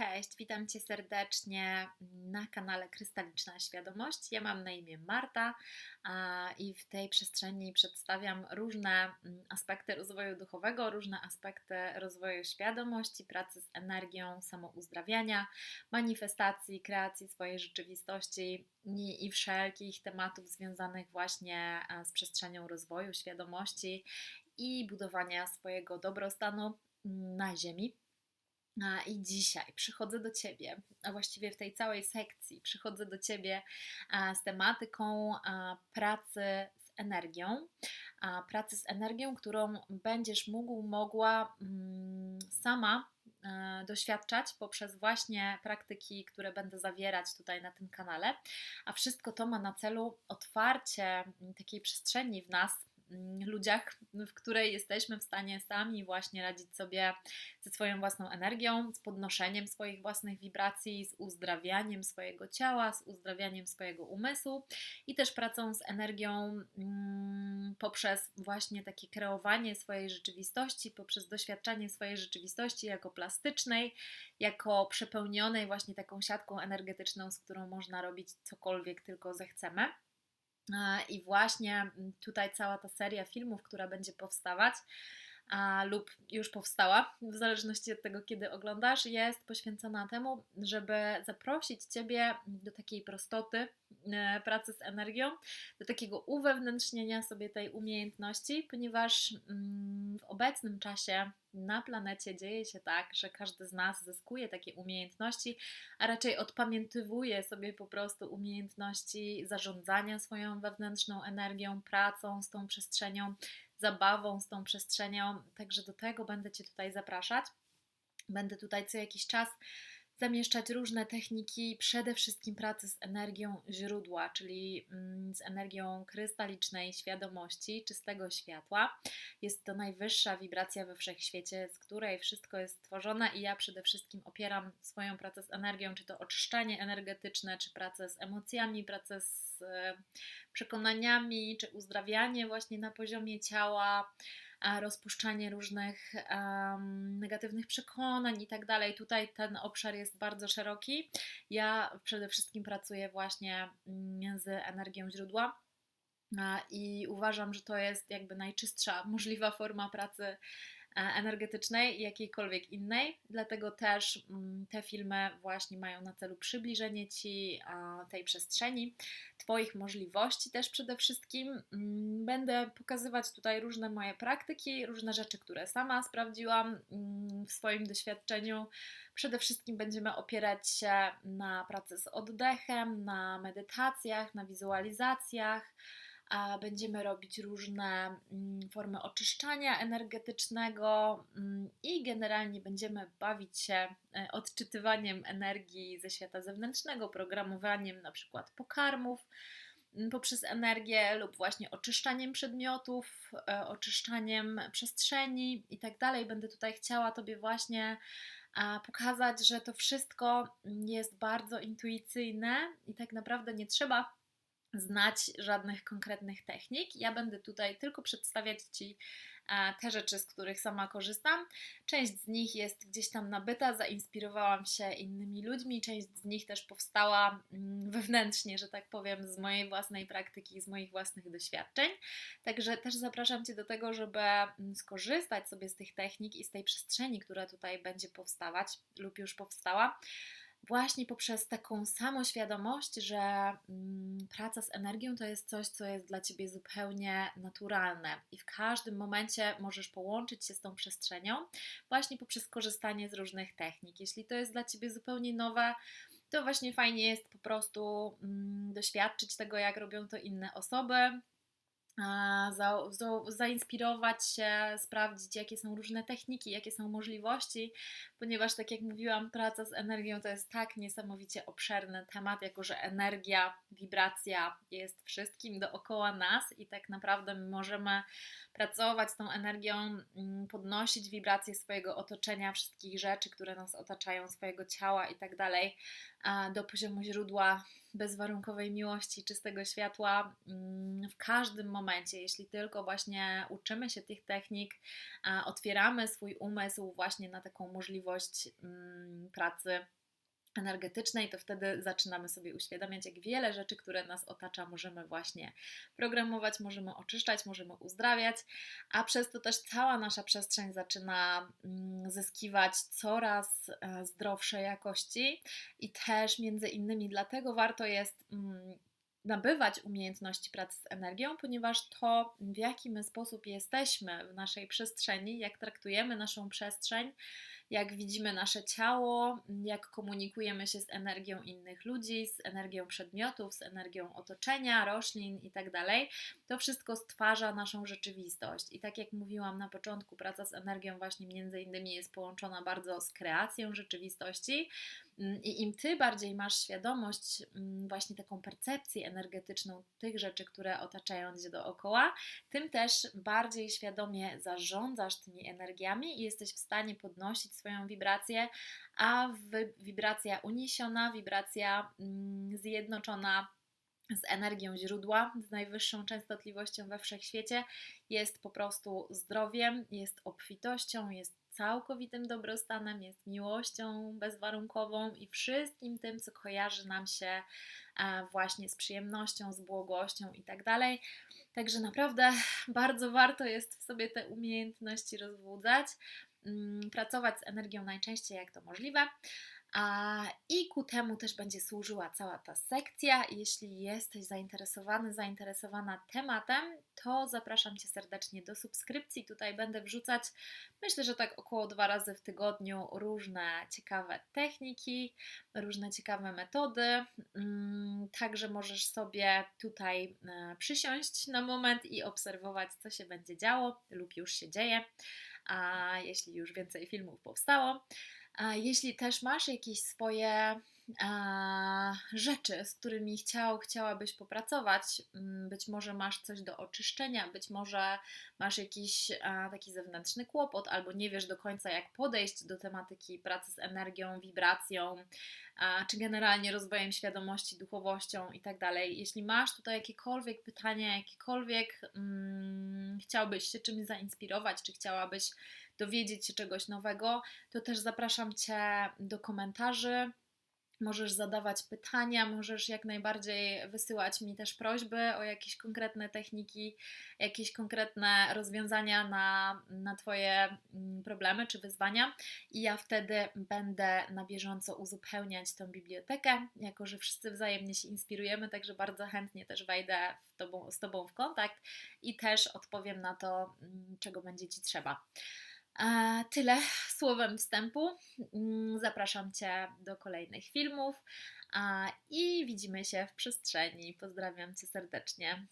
Cześć, witam Cię serdecznie na kanale Krystaliczna Świadomość. Ja mam na imię Marta i w tej przestrzeni przedstawiam różne mm, aspekty rozwoju duchowego, różne aspekty rozwoju świadomości, pracy z energią, samouzdrawiania, manifestacji, kreacji swojej rzeczywistości i, i wszelkich tematów związanych właśnie z przestrzenią rozwoju świadomości i budowania swojego dobrostanu mm, na Ziemi. I dzisiaj przychodzę do Ciebie, a właściwie w tej całej sekcji przychodzę do Ciebie z tematyką pracy z energią. Pracy z energią, którą będziesz mógł, mogła mm, sama e, doświadczać poprzez właśnie praktyki, które będę zawierać tutaj na tym kanale. A wszystko to ma na celu otwarcie takiej przestrzeni w nas, ludziach, w której jesteśmy w stanie sami właśnie radzić sobie ze swoją własną energią, z podnoszeniem swoich własnych wibracji, z uzdrawianiem swojego ciała, z uzdrawianiem swojego umysłu i też pracą z energią mm, poprzez właśnie takie kreowanie swojej rzeczywistości, poprzez doświadczanie swojej rzeczywistości jako plastycznej, jako przepełnionej właśnie taką siatką energetyczną, z którą można robić cokolwiek tylko zechcemy. I właśnie tutaj cała ta seria filmów, która będzie powstawać, a, lub już powstała, w zależności od tego, kiedy oglądasz, jest poświęcona temu, żeby zaprosić Ciebie do takiej prostoty e, pracy z energią, do takiego uwewnętrznienia sobie tej umiejętności, ponieważ mm, w obecnym czasie na planecie dzieje się tak, że każdy z nas zyskuje takie umiejętności, a raczej odpamiętywuje sobie po prostu umiejętności zarządzania swoją wewnętrzną energią, pracą z tą przestrzenią, zabawą z tą przestrzenią. Także do tego będę Cię tutaj zapraszać. Będę tutaj co jakiś czas zamieszczać różne techniki, przede wszystkim pracy z energią źródła, czyli mm, z energią krystalicznej świadomości, czystego światła. Jest to najwyższa wibracja we wszechświecie, z której wszystko jest stworzone, i ja przede wszystkim opieram swoją pracę z energią, czy to oczyszczanie energetyczne, czy pracę z emocjami, pracę z e, przekonaniami, czy uzdrawianie właśnie na poziomie ciała rozpuszczanie różnych um, negatywnych przekonań i tak dalej. Tutaj ten obszar jest bardzo szeroki. Ja przede wszystkim pracuję właśnie mm, z energią źródła. I uważam, że to jest jakby najczystsza możliwa forma pracy energetycznej i jakiejkolwiek innej. Dlatego też mm, te filmy właśnie mają na celu przybliżenie Ci tej przestrzeni, Twoich możliwości też przede wszystkim. Mm, będę pokazywać tutaj różne moje praktyki, różne rzeczy, które sama sprawdziłam mm, w swoim doświadczeniu. Przede wszystkim będziemy opierać się na pracy z oddechem, na medytacjach, na wizualizacjach będziemy robić różne mm, formy oczyszczania energetycznego mm, i generalnie będziemy bawić się e, odczytywaniem energii ze świata zewnętrznego, programowaniem na przykład pokarmów mm, poprzez energię lub właśnie oczyszczaniem przedmiotów, e, oczyszczaniem przestrzeni i tak dalej. Będę tutaj chciała Tobie właśnie pokazać, że to wszystko jest bardzo intuicyjne i tak naprawdę nie trzeba znać żadnych konkretnych technik. Ja będę tutaj tylko przedstawiać Ci e, te rzeczy, z których sama korzystam. Część z nich jest gdzieś tam nabyta, zainspirowałam się innymi ludźmi, część z nich też powstała mm, wewnętrznie, że tak powiem, z mojej własnej praktyki, z moich własnych doświadczeń. Także też zapraszam Cię do tego, żeby mm, skorzystać sobie z tych technik i z tej przestrzeni, która tutaj będzie powstawać lub już powstała właśnie poprzez taką samoświadomość, że mm, praca z energią to jest coś, co jest dla ciebie zupełnie naturalne i w każdym momencie możesz połączyć się z tą przestrzenią, właśnie poprzez korzystanie z różnych technik. Jeśli to jest dla ciebie zupełnie nowe, to właśnie fajnie jest po prostu mm, doświadczyć tego, jak robią to inne osoby, za, za, zainspirować się, sprawdzić, jakie są różne techniki, jakie są możliwości, ponieważ, tak jak mówiłam, praca z energią to jest tak niesamowicie obszerny temat, jako że energia, wibracja jest wszystkim dookoła nas i tak naprawdę my możemy pracować z tą energią, mm, podnosić wibracje swojego otoczenia, wszystkich rzeczy, które nas otaczają, swojego ciała i tak dalej, do poziomu źródła bezwarunkowej miłości, czystego światła mm, w każdym momencie, jeśli tylko właśnie uczymy się tych technik, otwieramy swój umysł właśnie na taką możliwość mm, pracy energetycznej, to wtedy zaczynamy sobie uświadamiać, jak wiele rzeczy, które nas otacza, możemy właśnie programować, możemy oczyszczać, możemy uzdrawiać, a przez to też cała nasza przestrzeń zaczyna mm, zyskiwać coraz e, zdrowsze jakości i też między innymi dlatego warto jest mm, nabywać umiejętności pracy z energią, ponieważ to, w jaki my sposób jesteśmy w naszej przestrzeni, jak traktujemy naszą przestrzeń, jak widzimy nasze ciało, jak komunikujemy się z energią innych ludzi, z energią przedmiotów, z energią otoczenia, roślin itd. Tak to wszystko stwarza naszą rzeczywistość. I tak jak mówiłam na początku, praca z energią właśnie między innymi jest połączona bardzo z kreacją rzeczywistości. Mm, I im ty bardziej masz świadomość, mm, właśnie taką percepcję energetyczną tych rzeczy, które otaczają cię dookoła, tym też bardziej świadomie zarządzasz tymi energiami i jesteś w stanie podnosić swoją wibrację, a wibracja uniesiona, wibracja mm, zjednoczona z energią źródła, z najwyższą częstotliwością we wszechświecie, jest po prostu zdrowiem, jest obfitością, jest całkowitym dobrostanem, jest miłością bezwarunkową i wszystkim tym, co kojarzy nam się e, właśnie z przyjemnością, z błogością i tak dalej. Także naprawdę bardzo warto jest w sobie te umiejętności rozbudzać, pracować z energią najczęściej jak to możliwe. I ku temu też będzie służyła cała ta sekcja. Jeśli jesteś zainteresowany, zainteresowana tematem, to zapraszam Cię serdecznie do subskrypcji. Tutaj będę wrzucać, myślę, że tak około dwa razy w tygodniu, różne ciekawe techniki, różne ciekawe metody. Mm, także możesz sobie tutaj e, przysiąść na moment i obserwować, co się będzie działo lub już się dzieje, a jeśli już więcej filmów powstało. Jeśli też masz jakieś swoje rzeczy, z którymi chciał, chciałabyś popracować, mm, być może masz coś do oczyszczenia, być może masz jakiś taki zewnętrzny kłopot, albo nie wiesz do końca, jak podejść do tematyki pracy z energią, wibracją, czy generalnie rozwojem świadomości, duchowością i tak. Jeśli masz tutaj jakiekolwiek pytania, jakiekolwiek mm, chciałbyś się czymś zainspirować, czy chciałabyś dowiedzieć się czegoś nowego, to też zapraszam Cię do komentarzy. Możesz zadawać pytania, możesz jak najbardziej wysyłać mi też prośby o jakieś konkretne techniki, jakieś konkretne rozwiązania na, na Twoje mm, problemy czy wyzwania, i ja wtedy będę na bieżąco uzupełniać tą bibliotekę, jako że wszyscy wzajemnie się inspirujemy, także bardzo chętnie też wejdę tobą, z Tobą w kontakt i też odpowiem na to, mm, czego będzie Ci trzeba. Tyle słowem wstępu. Mm, zapraszam Cię do kolejnych filmów i widzimy się w przestrzeni. Pozdrawiam Cię serdecznie.